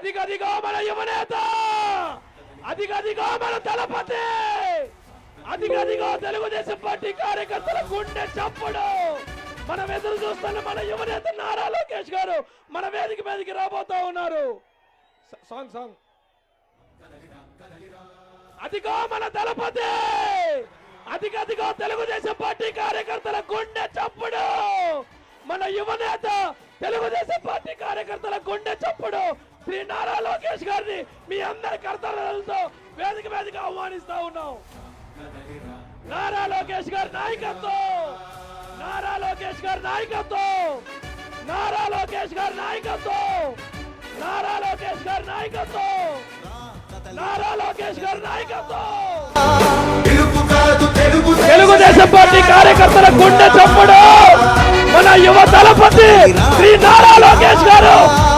అదిగదిగో మన యువనేత! అదిగదిగో మన దళపతి అదిగదిగో తెలుగుదేశం పార్టీ కార్యకర్తల గుండె చప్పుడు! మనం ఎదురు చూస్తున్న మన యువనేత నారా లోకేష్ గారు మన వేదిక మీదకి రాబోతా ఉన్నారు. Song song. అదిగో మన దళపతి అదిగదిగో తెలుగుదేశం పార్టీ కార్యకర్తల గుండె చప్పుడు! మన యువనేత తెలుగుదేశం పార్టీ కార్యకర్తల గుండె చప్పుడు! శ్రీ నారా లోకేష్ గారిని మీ అందరి కర్తవ్యాలతో వేదిక వేదిక ఆహ్వానిస్తా ఉన్నాం. నారా లోకేష్ గారి నాయకత్వం! నారా లోకేష్ గారి నాయకత్వం! నారా లోకేష్ గారి నాయకత్వం! నారా లోకేష్ గారి నాయకత్వం! నారా లోకేష్ గారి నాయకత్వం! తెలుగుదేశం పార్టీ కార్యకర్తల గుండె చప్పుడు! మన యువ దళపతి శ్రీ నారా లోకేష్ గారు!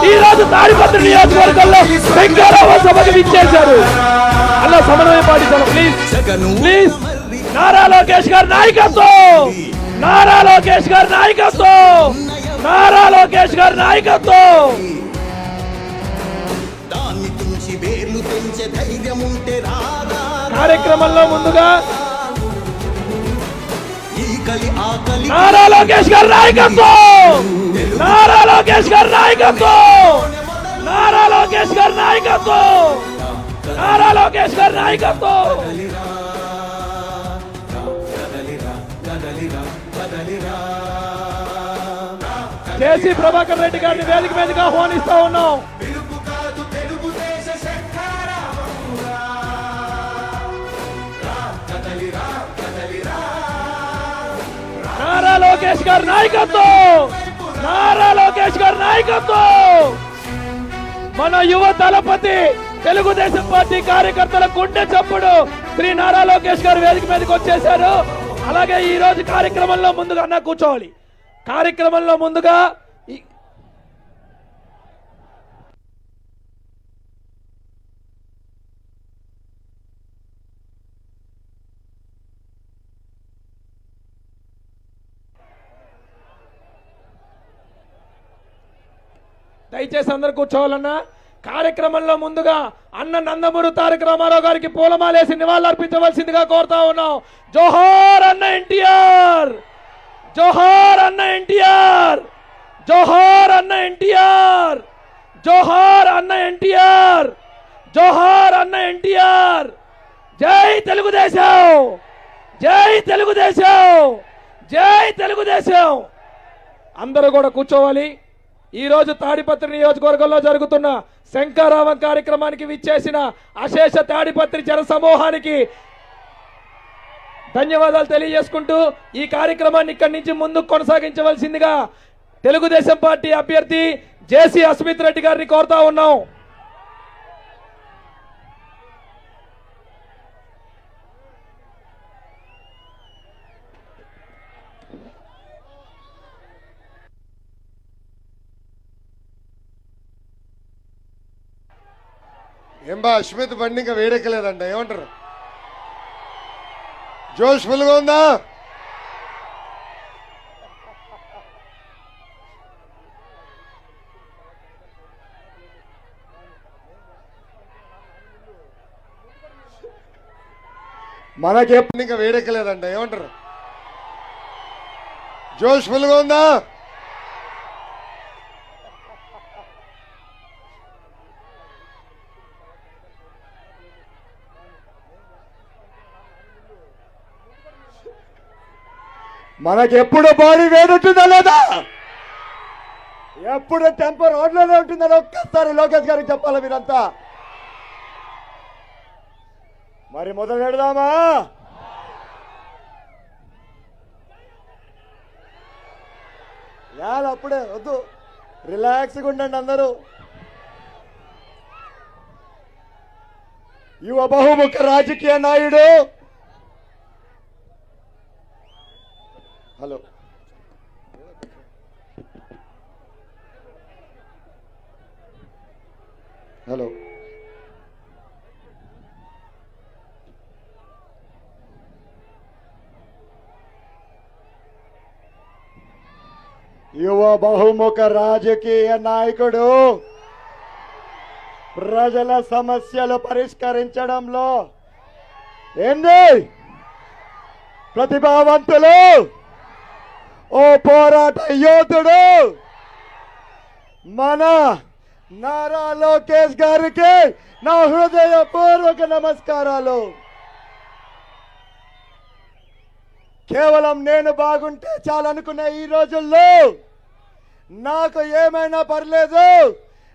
ఈ రోజు తాడిపత్రి నియోజకవర్గంలో శంకరావ సభకు విచ్చేశారు. అలా సమన్వయం పాటించాలి? ప్లీజ్ ప్లీజ్ నారా లోకేష్ గారి నాయకత్వం. నారా లోకేష్ గారి నాయకత్వం. నారా లోకేష్ గారి నాయకత్వం. కార్యక్రమంలో ముందుగా ఆకలి ఆకలి. నారా లోకేష్ గారి నాయకత్వం! నారా లోకేష్ గారి నాయకత్వం! నారా లోకేష్ గారి నాయకత్వం! నారా లోకేష్ గారి నాయకత్వం! కేసీ ప్రభాకర్ రెడ్డి గారిని వేదిక మీదకి ఆహ్వానిస్తా ఉన్నాం. నారా లోకేష్ గారి నాయకత్వం! నారా లోకేష్ గారి నాయకత్వం! మన యువ దళపతి తెలుగుదేశం పార్టీ కార్యకర్తల గుండె చప్పుడు శ్రీ నారా లోకేష్ గారు వేదిక మీదకి వచ్చేశారు. అలాగే ఈ రోజు కార్యక్రమంలో ముందుగా అన్న కూర్చోవాలి. కార్యక్రమంలో ముందుగా ఈ- దయచేసి అందరు కూర్చోవాలన్నా. కార్యక్రమంలో ముందుగా అన్న నందమూరి తారక రామారావు గారికి పూలమాలేసి నివాళులర్పించవలసిందిగా కోరుతా ఉన్నాం. జోహార్ అన్న ఎన్టీఆర్! జోహార్ అన్న ఎన్టీఆర్! జోహార్ అన్న ఎన్టీఆర్! జోహార్ అన్న ఎన్టీఆర్! జోహార్ అన్న ఎన్టీఆర్! జై తెలుగుదేశం! జై తెలుగుదేశం! జై తెలుగుదేశం! అందరూ కూడా కూర్చోవాలి. ఈరోజు తాడిపత్రి నియోజకవర్గంలో జరుగుతున్న శంకారావం కార్యక్రమానికి విచ్చేసిన అశేష తాడిపత్రి జన సమూహానికి ధన్యవాదాలు తెలియజేసుకుంటూ ఈ కార్యక్రమాన్ని ఇక్కడి నుంచి ముందుకు కొనసాగించవలసిందిగా తెలుగుదేశం పార్టీ అభ్యర్థి జేసీ అస్మిత్ రెడ్డి గారిని కోరుతా ఉన్నాం. ఏం బా అశ్మిత్ బండి ఇంకా వేడెక్కలేదంట ఏమంటారు? జోష్ ఫుల్గా ఉందా? మనకే ఇంకా వేడెక్కలేదంట ఏమంటారు? జోష్ ఫుల్గా ఉందా? మనకి ఎప్పుడు బాడీ వేడుంటుందా లేదా? ఎప్పుడు టెంపర్ రోడ్లోనే ఉంటుందని ఒక్కసారి లోకేష్ గారికి చెప్పాలి మీరంతా? మరి మొదలు పెడదామా? యాద అప్పుడే వద్దు. రిలాక్స్గా ఉండండి అందరూ. యువ బహుముఖ రాజకీయ నాయుడు. యువ బహుముఖ రాజకీయ నాయకుడు. ప్రజల సమస్యలు పరిష్కరించడంలో ఏంది ప్రతిభావంతులు? ఓ పోరాట యోధుడు. మన నారా లోకేష్ గారికి నా హృదయపూర్వక నమస్కారాలు. కేవలం నేను బాగుంటే చాలనుకున్న ఈ రోజుల్లో నాకు ఏమైనా పర్లేదు.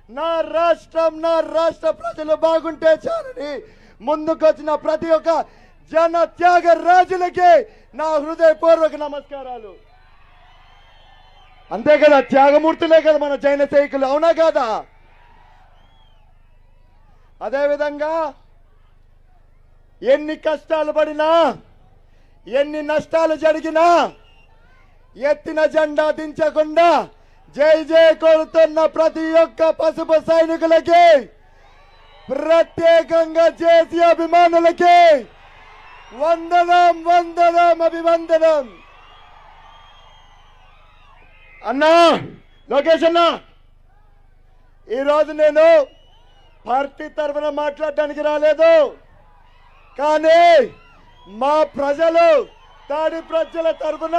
నా రాష్ట్రం నా రాష్ట్ర ప్రజలు బాగుంటే చాలని ముందుకొచ్చిన ప్రతి ఒక్క జన త్యాగ రాజులకి నా హృదయపూర్వక నమస్కారాలు. అంతే కదా త్యాగమూర్తులే కదా మన జైన సైకులు అవునా కాదా? అదేవిధంగా ఎన్ని కష్టాలు పడినా ఎన్ని నష్టాలు జరిగినా ఎత్తిన జెండా దించకుండా జై జై కొడుతున్న ప్రతి ఒక్క పసుపు సైనికులకి ప్రత్యేకంగా చేసి అభిమానులకి వందనం వందనం అభివందనం. అన్నా లోకేష్ అన్నా ఈరోజు నేను పార్టీ తరఫున మాట్లాడడానికి రాలేదు. కానీ మా ప్రజలు తాడి ప్రజల తరఫున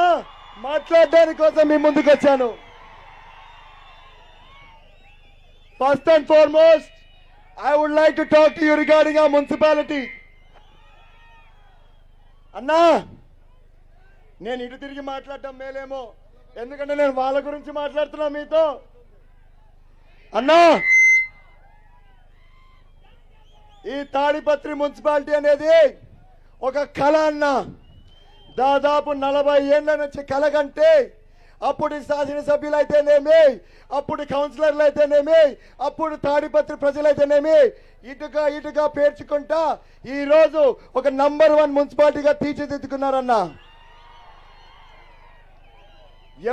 మాట్లాడడానికి కోసం మీ ముందుకు వచ్చాను. First and foremost I would like to talk to you regarding ఆ మున్సిపాలిటీ అన్నా నేను ఇటు తిరిగి మాట్లాడటం మేలేమో. ఎందుకంటే నేను వాళ్ళ గురించి మాట్లాడుతున్నా మీతో. అన్నా ఈ తాడిపత్రి మున్సిపాలిటీ అనేది ఒక కళ అన్న. దాదాపు నలభై ఏళ్ళ నుంచి కళ కంటే అప్పుడు శాసనసభ్యులు అయితేనేమి అప్పుడు కౌన్సిలర్లు అయితేనేమి అప్పుడు తాడిపత్రి ప్రజలైతేనేమి ఇటుగా ఇటుగా పేర్చుకుంటా ఈరోజు ఒక నంబర్ వన్ మున్సిపాలిటీగా తీర్చిదిద్దుకున్నారన్న.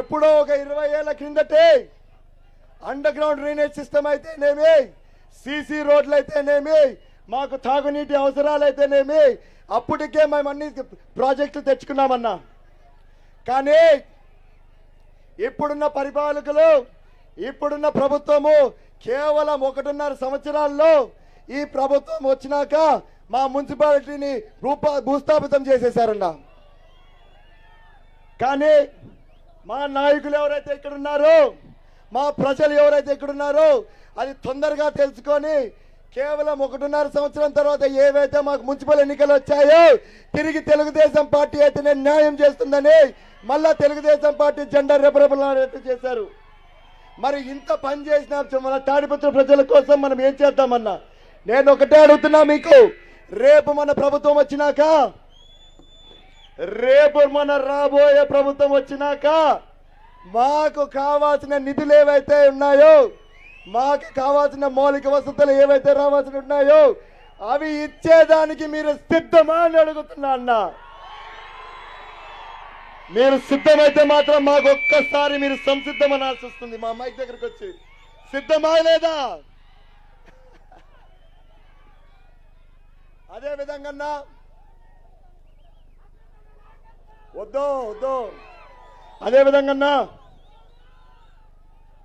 ఎప్పుడో ఒక ఇరవై ఏళ్ళ కిందటే అండర్ గ్రౌండ్ డ్రైనేజ్ సిస్టమ్ అయితేనేమి సీసీ రోడ్లు అయితేనేమి మాకు తాగునీటి అవసరాలు అయితేనేమి అప్పటికే మేము అన్ని ప్రాజెక్టులు తెచ్చుకున్నామన్నా. కానీ ఇప్పుడున్న పరిపాలకులు ఇప్పుడున్న ప్రభుత్వము కేవలం ఒకటిన్నర సంవత్సరాల్లో ఈ ప్రభుత్వం వచ్చినాక మా మున్సిపాలిటీని రూపా భూస్థాపితం చేసేసారన్న కానీ మా నాయకులు ఎవరైతే ఇక్కడ ఉన్నారో మా ప్రజలు ఎవరైతే ఇక్కడ ఉన్నారో అది తొందరగా తెలుసుకొని కేవలం ఒకటిన్నర సంవత్సరం తర్వాత ఏవైతే మాకు మున్సిపల్ ఎన్నికలు వచ్చాయో తిరిగి తెలుగుదేశం పార్టీ అయితేనే న్యాయం చేస్తుందని మళ్ళా తెలుగుదేశం పార్టీ జెండా రెపరెపలాడేట్టు చేశారు. మరి ఇంత పని చేసిన మన తాడిపత్ర ప్రజల కోసం మనం ఏం చేద్దామన్నా? నేను ఒకటే అడుగుతున్నా మీకు. రేపు మన ప్రభుత్వం వచ్చినాక రేపు మన రాబోయే ప్రభుత్వం వచ్చినాక మాకు కావాల్సిన నిధులు ఏవైతే ఉన్నాయో మాకు కావాల్సిన మౌలిక వసతులు ఏవైతే రావాల్సి ఉన్నాయో అవి ఇచ్చేదానికి మీరు సిద్ధమా అని అడుగుతున్నా అన్న. మీరు సిద్ధమైతే మాత్రం మాకు ఒక్కసారి మీరు సంసిద్ధమనాల్సి వస్తుంది. మా మైక్ దగ్గరకు వచ్చి. సిద్ధమా లేదా? అదే విధంగా అన్నా. వద్దు వద్దు. అదే విధంగా అన్నా,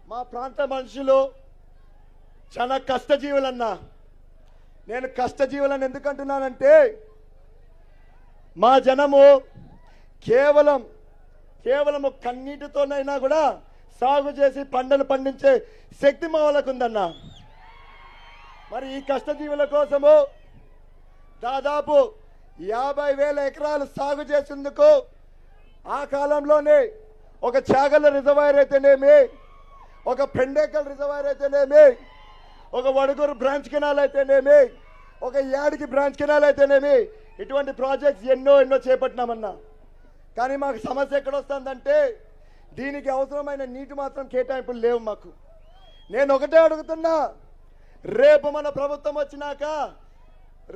మా ప్రాంత మనుషులు చాలా కష్టజీవులన్నా. నేను కష్టజీవులని ఎందుకంటున్నానంటే మా జనము కేవలం కేవలం కన్నీటితోనైనా కూడా సాగు చేసి పంటలు పండించే శక్తి మా వాళ్ళకు ఉందన్నా. మరి ఈ కష్టజీవుల కోసము దాదాపు యాభై వేల ఎకరాలు సాగు చేసేందుకు ఆ కాలంలోనే ఒక చాగల రిజర్వాయర్ అయితేనేమి ఒక పెండేకల్ రిజర్వాయర్ అయితేనేమి ఒక వడుగురు బ్రాంచ్ కెనాల్ అయితేనేమి ఒక యాడికి బ్రాంచ్ కెనాల్ అయితేనేమి ఇటువంటి ప్రాజెక్ట్స్ ఎన్నో ఎన్నో చేపట్టినామన్నా. కానీ మాకు సమస్య ఎక్కడొస్తుందంటే దీనికి అవసరమైన నీటి మాత్రం కేటాయింపులు లేవు మాకు. నేను ఒకటే అడుగుతున్నా రేపు మన ప్రభుత్వం వచ్చినాక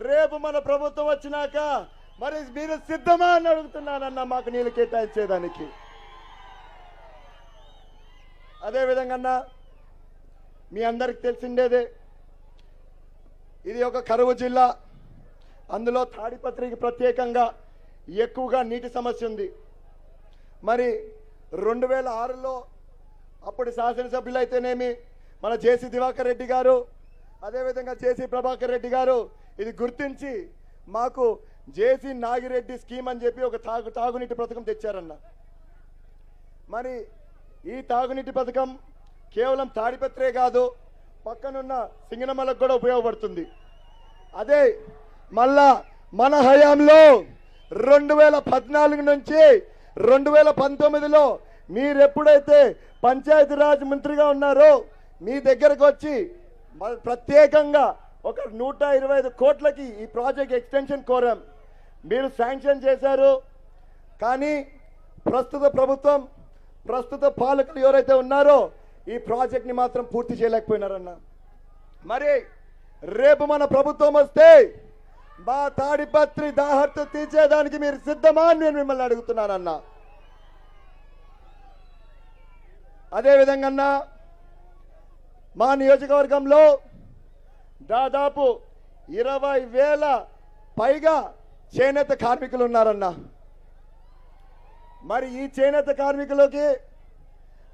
రేపు మన ప్రభుత్వం వచ్చినాక మరి మీరు సిద్ధమా అని అడుగుతున్నానన్న మాకు నీళ్ళు కేటాయించేదానికి. అదేవిధంగా అన్నా మీ అందరికి తెలిసిండేదే. ఇది ఒక కరువు జిల్లా. అందులో తాడిపత్రికి ప్రత్యేకంగా ఎక్కువగా నీటి సమస్య ఉంది. మరి రెండు వేల ఆరులో అప్పుడు శాసనసభ్యులు అయితేనేమి మన జేసీ దివాకర్ రెడ్డి గారు అదేవిధంగా జేసీ ప్రభాకర్ రెడ్డి గారు ఇది గుర్తించి మాకు జేసీ నాగిరెడ్డి స్కీమ్ అని చెప్పి ఒక తాగు తాగునీటి పథకం తెచ్చారన్న. మరి ఈ తాగునీటి పథకం కేవలం తాడిపత్రే కాదు పక్కనున్న సింగనమలకు కూడా ఉపయోగపడుతుంది. అదే మళ్ళా మన హయాంలో రెండు వేల పద్నాలుగు నుంచి రెండు వేల పంతొమ్మిదిలో మీరు ఎప్పుడైతే పంచాయతీరాజ్ మంత్రిగా ఉన్నారో మీ దగ్గరకు వచ్చి మ- ప్రత్యేకంగా ఒక నూట ఇరవై ఐదు కోట్లకి ఈ ప్రాజెక్ట్ ఎక్స్టెన్షన్ కోరాం. మీరు శాంక్షన్ చేశారు. కానీ ప్రస్తుత ప్రభుత్వం ప్రస్తుత పాలకులు ఎవరైతే ఉన్నారో ఈ ప్రాజెక్ట్ని మాత్రం పూర్తి చేయలేకపోయినారన్న. మరి రేపు మన ప్రభుత్వం వస్తే మా తాడిపత్రి దాహర్త తీర్చేదానికి మీరు సిద్ధమా అని నేను మిమ్మల్ని అడుగుతున్నానన్న. అదేవిధంగా అన్న మా నియోజకవర్గంలో దాదాపు ఇరవై వేల పైగా చేనేత కార్మికులు ఉన్నారన్న. మరి ఈ చేనేత కార్మికులకి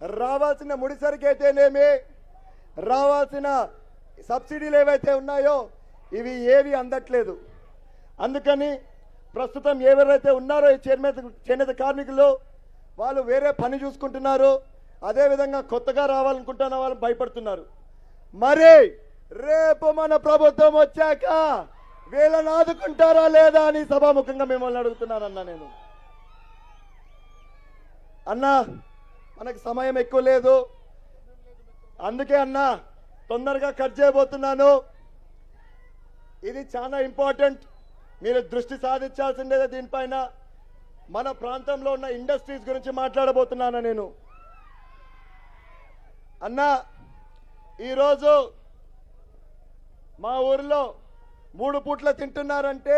రావాల్సిన ముడిసరికి అయితేనేమి రావాల్సిన సబ్సిడీలు ఏవైతే ఉన్నాయో ఇవి ఏవి అందట్లేదు. అందుకని ప్రస్తుతం ఎవరైతే ఉన్నారో ఈ చేనేత చేనేత కార్మికులు వాళ్ళు వేరే పని చూసుకుంటున్నారు. అదేవిధంగా కొత్తగా రావాలనుకుంటున్న వాళ్ళు భయపడుతున్నారు. మరి రేపు మన ప్రభుత్వం వచ్చాక వీళ్ళని ఆదుకుంటారా లేదా అని సభాముఖంగా మిమ్మల్ని అడుగుతున్నానన్నా నేను. అన్నా మనకు సమయం ఎక్కువ లేదు. అందుకే అన్నా తొందరగా కట్ చేయబోతున్నాను. ఇది చాలా ఇంపార్టెంట్ మీరు దృష్టి సాధించాల్సిందే దీనిపైన. మన ప్రాంతంలో ఉన్న ఇండస్ట్రీస్ గురించి మాట్లాడబోతున్నాను నేను. అన్నా ఈరోజు మా ఊరిలో మూడు పూట్ల తింటున్నారంటే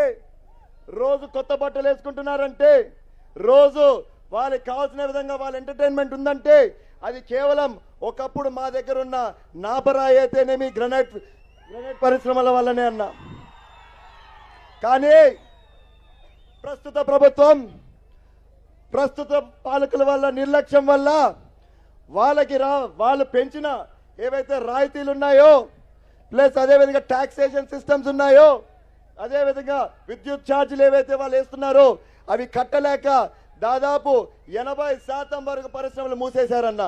రోజు కొత్త బట్టలు వేసుకుంటున్నారంటే రోజు వాళ్ళకి కావాల్సిన విధంగా వాళ్ళ ఎంటర్టైన్మెంట్ ఉందంటే అది కేవలం ఒకప్పుడు మా దగ్గర ఉన్న నాపరాయి అయితేనేమి గ్రనైట్ గ్రనైట్ పరిశ్రమల వల్లనే అన్నా. కానీ ప్రస్తుత ప్రభుత్వం ప్రస్తుత పాలకుల వల్ల నిర్లక్ష్యం వల్ల వాళ్ళకి రా వాళ్ళు పెంచిన ఏవైతే రాయితీలు ఉన్నాయో ప్లస్ అదేవిధంగా ట్యాక్సేషన్ సిస్టమ్స్ ఉన్నాయో అదేవిధంగా విద్యుత్ ఛార్జీలు ఏవైతే వాళ్ళు వేస్తున్నారో అవి కట్టలేక దాదాపు ఎనభై శాతం వరకు పరిశ్రమలు మూసేశారన్న.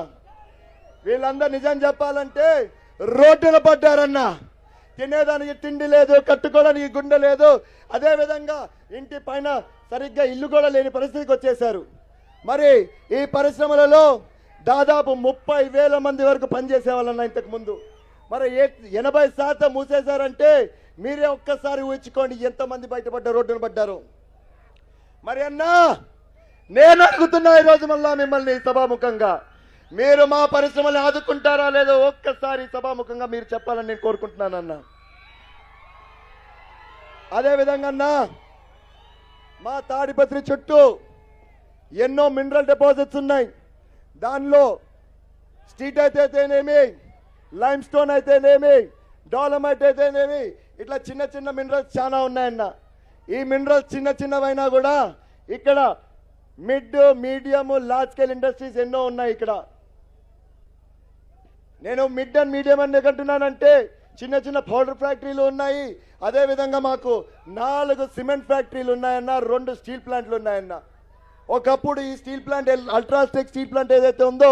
వీళ్ళందరూ నిజం చెప్పాలంటే రోడ్డున పడ్డారన్న. తినేదానికి తిండి లేదు కట్టుకోవడానికి గుండె లేదు. అదే విధంగా ఇంటి పైన సరిగ్గా ఇల్లు కూడా లేని పరిస్థితికి వచ్చేసారు మరి ఈ పరిశ్రమలలో దాదాపు ముప్పై వేల మంది వరకు పనిచేసే వాళ్ళన్న మరి ఏ ఎనభై శాతం మూసేశారంటే మీరే ఒక్కసారి ఊహించుకోండి ఎంతమంది బయటపడ్డ రోడ్డున పడ్డారు. మరి అన్నా నేను అడుగుతున్నా ఈరోజు మళ్ళా మిమ్మల్ని సభాముఖంగా. మీరు మా పరిశ్రమని ఆదుకుంటారా లేదో ఒక్కసారి సభాముఖంగా మీరు చెప్పాలని నేను కోరుకుంటున్నానన్నా. అదేవిధంగా అన్నా మా తాడిపత్రి చుట్టూ ఎన్నో మినరల్ డిపాజిట్స్ ఉన్నాయి. దానిలో స్ట్రీట్ అయితేనేమి లైమ్ స్టోన్ అయితేనేమి డాలమైట్ అయితేనేమి ఇట్లా చిన్న చిన్న మినరల్స్ చాలా ఉన్నాయన్న. ఈ మినరల్స్ చిన్న చిన్నవైనా కూడా ఇక్కడ mid medium large scale industries ఎన్నో ఉన్నాయి ఇక్కడ. నేను మిడ్ అండ్ మీడియం అని అంటున్నానంటే చిన్న చిన్న పౌడర్ ఫ్యాక్టరీలు ఉన్నాయి. అదేవిధంగా మాకు నాలుగు సిమెంట్ ఫ్యాక్టరీలు ఉన్నాయన్న రెండు స్టీల్ ప్లాంట్లు ఉన్నాయన్న. ఒకప్పుడు ఈ స్టీల్ ప్లాంట్ అల్ట్రాస్టెక్ స్టీల్ ప్లాంట్ ఏదైతే ఉందో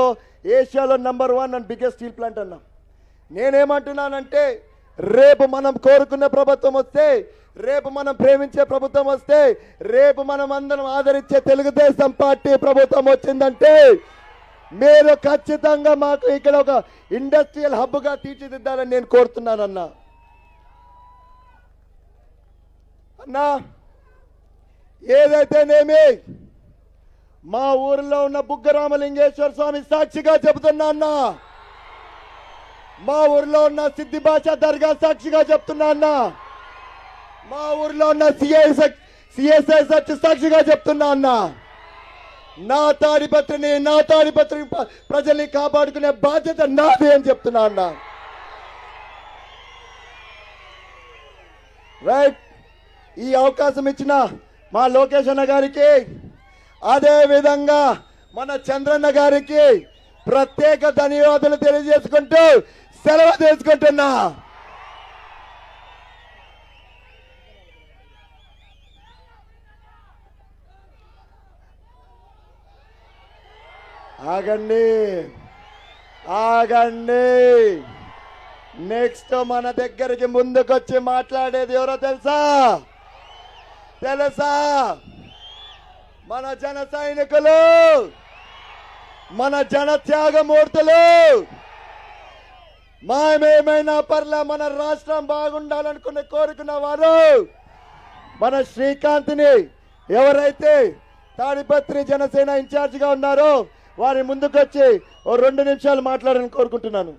ఏషియాలో number one and biggest steel plant అన్నా. నేనేమంటున్నానంటే రేపు మనం కోరుకున్న ప్రభుత్వం వస్తే రేపు మనం ప్రేమించే ప్రభుత్వం వస్తే రేపు మనం అందరం ఆదరించే తెలుగుదేశం పార్టీ ప్రభుత్వం వచ్చిందంటే మీరు ఖచ్చితంగా మాకు ఇక్కడ ఒక ఇండస్ట్రియల్ హబ్గా తీర్చిదిద్దాలని నేను కోరుతున్నానన్నా. అన్నా ఏదైతేనేమి మా ఊరిలో ఉన్న బుగ్గరామలింగేశ్వర స్వామి సాక్షిగా చెబుతున్నా అన్నా మా ఊరిలో ఉన్న సిద్ధి భాష దర్గా సాక్షిగా చెప్తున్నా అన్న. మా ఊరిలో ఉన్న సిఐ సిఎస్ఐ సచ్ సాక్షిగా చెప్తున్నా అన్న. నా తాడిపత్రిని నా తాడిపత్రి ప్రజల్ని కాపాడుకునే బాధ్యత నాది అని చెప్తున్నా అన్న. రైట్ ఈ అవకాశం ఇచ్చిన మా లోకేష్ అన్న గారికి అదే విధంగా మన చంద్రన్న గారికి ప్రత్యేక ధన్యవాదాలు తెలియజేసుకుంటూ సెలవు తెలుసుకుంటున్నా ఆగండి. ఆగండి. నెక్స్ట్ మన దగ్గరికి ముందుకొచ్చి మాట్లాడేది ఎవరో తెలుసా? తెలుసా? మన జన సైనికులు. మన జన త్యాగమూర్తులు మామేమైనా పర్లే మన రాష్ట్రం బాగుండాలనుకుని కోరుకున్న వారు మన శ్రీకాంత్ని ఎవరైతే తాడిపత్రి జనసేన ఇన్ఛార్జిగా ఉన్నారో వారి ముందుకొచ్చి ఓ రెండు నిమిషాలు మాట్లాడాలని కోరుకుంటున్నాను.